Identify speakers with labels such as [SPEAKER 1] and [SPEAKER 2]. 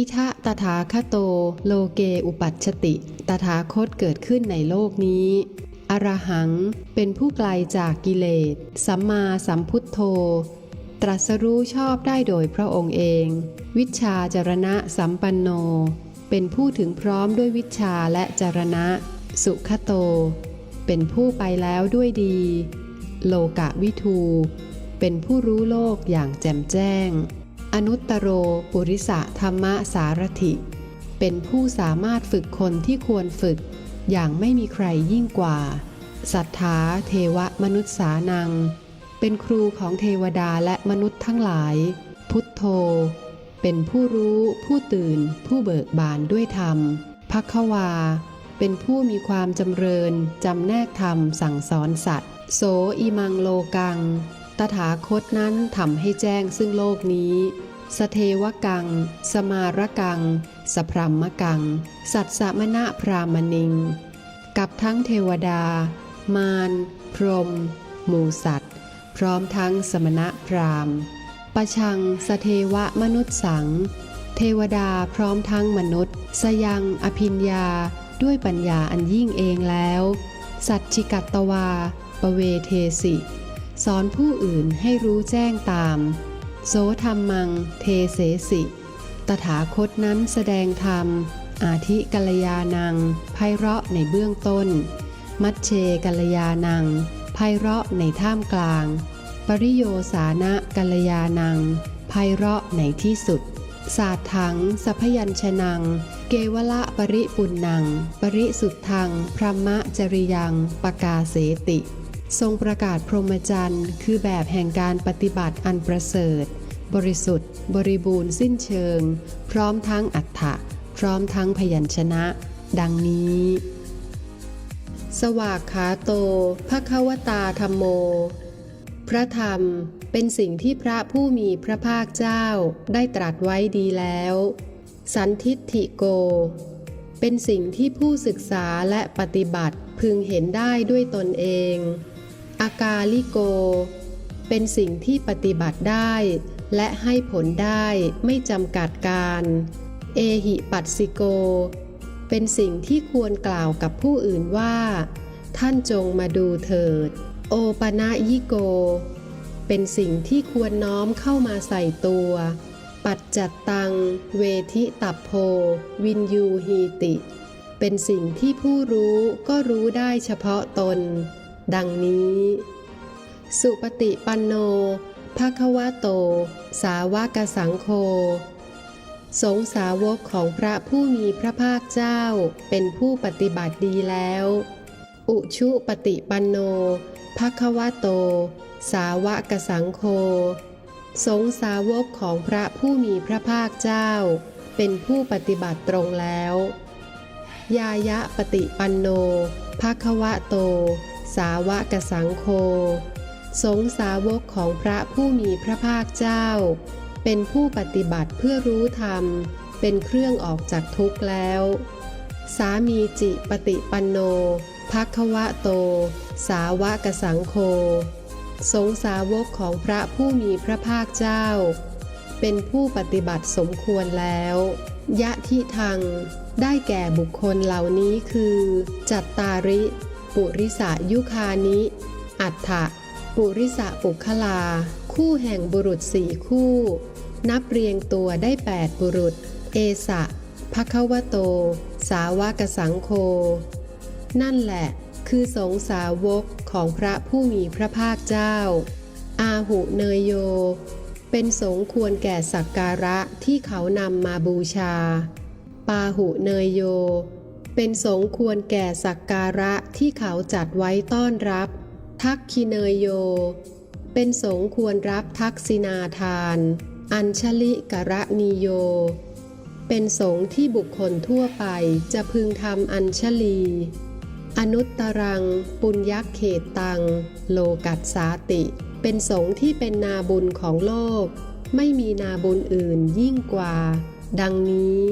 [SPEAKER 1] อิทะตถาคโต โลเกอุปัชติ ตถาคตเกิดขึ้นในโลกนี้ อรหัง เป็นผู้ไกลจากกิเลส สัมมาสัมพุทโธ ตรัสรู้ชอบได้โดยพระองค์เอง วิชาจรณะสัมปันโน เป็นผู้ถึงพร้อมด้วยวิชชาและจรณะ สุขโต เป็นผู้ไปแล้วด้วยดี โลกะวิทู เป็นผู้รู้โลกอย่างแจ่มแจ้ง อนุตตโรปุริสะธรรมสารถิ เป็นผู้สามารถฝึกคนที่ควรฝึก อย่างไม่มีใครยิ่งกว่าสัทธาเทวมนุษย์สานัง เป็นครูของเทวดาและมนุษย์ทั้งหลาย พุทโธ เป็นผู้รู้ผู้ตื่น ผู้เบิกบานด้วยธรรมพักวา เป็นผู้มีความจำเริญ จำแนกธรรมสั่งสอนสัตว์ โสอีมังโลกัง ตถาคตนั้นทำให้แจ้งซึ่งโลกนี้ สเทวกัง สมารกัง สพรัมมกัง สัตสมณะพรามณิง กับทั้งเทวดา มารพรหมหมูสัตว์ พร้อมทั้งสมณะพรามประชังสเทวะมนุษย์สัง เทวดาพร้อมทั้งมนุษย์ สยังอภิญญาด้วยปัญญาอันยิ่งเองแล้ว สัจจิกัตตวา ปเวเทสิ สอนผู้อื่นให้รู้แจ้งตาม โสธรรมัง เทเสสิ ตถาคตนั้นแสดงธรรม อาทิกัลยานังไพเราะในเบื้องต้น มัชเชกัลยานังไพเราะในท่ามกลาง ปริโยสานะกัลยานังไพเราะในที่สุด ศาสถังสัพยัญชนัง เกวละปริปุณนัง ปริสุทธัง พรหมจริยังปกาเสติ ทรงประกาศพรหมจรรย์ คือแบบแห่งการปฏิบัติอันประเสริฐ บริสุทธิ์ บริบูรณ์สิ้นเชิง พร้อมทั้งอัฏฐะพร้อมทั้งพยัญชนะ ดังนี้ สวากขาโตภควตาธรรมโม พระธรรมเป็นสิ่งที่พระผู้มีพระภาคเจ้าได้ตรัสไว้ดีแล้ว สันทิฏฐิโก เป็นสิ่งที่ผู้ศึกษาและปฏิบัติพึงเห็นได้ด้วยตนเอง อากาลิโก เป็นสิ่งที่ปฏิบัติได้ และให้ผลได้ไม่จำกัดการ เอหิปัสสิโก เป็นสิ่งที่ควรกล่าวกับผู้อื่นว่า ท่านจงมาดูเถิด โอปะนะยิโก เป็นสิ่งที่ควรน้อมเข้ามาใส่ตัว ปัจจัตตัง เวทิตับโพ วินยูฮีติ เป็นสิ่งที่ผู้รู้ก็รู้ได้เฉพาะตน ดังนี้ สุปฏิปันโนภะคะวะโต สาวกสังโฆสงสาวกของพระผู้มีพระภาคเจ้าเป็นผู้ปฏิบัติดีแล้ว อุชุปฏิปันโนภะคะวะโต สาวกสังโฆสงสาวกของพระผู้มีพระภาคเจ้า เป็นผู้ปฏิบัติตรงแล้ว ยายะปฏิปันโนภะคะวะโต สาวกสังโฆ สงสาวกของพระผู้มีพระภาคเจ้า เป็นผู้ปฏิบัติเพื่อรู้ธรรม เป็นเครื่องออกจากทุกข์แล้ว สามีจิปฏิปันโนภะควะโต สาวกสังโฆ สงสาวกของพระผู้มีพระภาคเจ้า เป็นผู้ปฏิบัติสมควรแล้ว ยะทิทางได้แก่บุคคลเหล่านี้คือ จัตตาริ ปุริสายุคานิ อัฏฐะปุริสะปุคลา คู่แห่งบุรุษสี่คู่ นับเรียงตัวได้แปดบุรุษ เอสะภะควะโต สาวกสังโฆนั่นแหละ คือสงสาวกของพระผู้มีพระภาคเจ้า อาหุเนยโย เป็นสงควรแก่สักการะที่เขานำมาบูชา ปาหุเนยโย เป็นสงควรแก่สักการะที่เขาจัดไว้ต้อนรับ ทักคิเนยโย เป็นสงควรรับทักษินาทาน อัญชลิกะระนิโย เป็นสงที่บุคคลทั่วไปจะพึงทำอัญชลี อนุตตรัง ปุญยักเขตตัง โลกัสสาติ เป็นสงที่เป็นนาบุญของโลก ไม่มีนาบุญอื่นยิ่งกว่า ดังนี้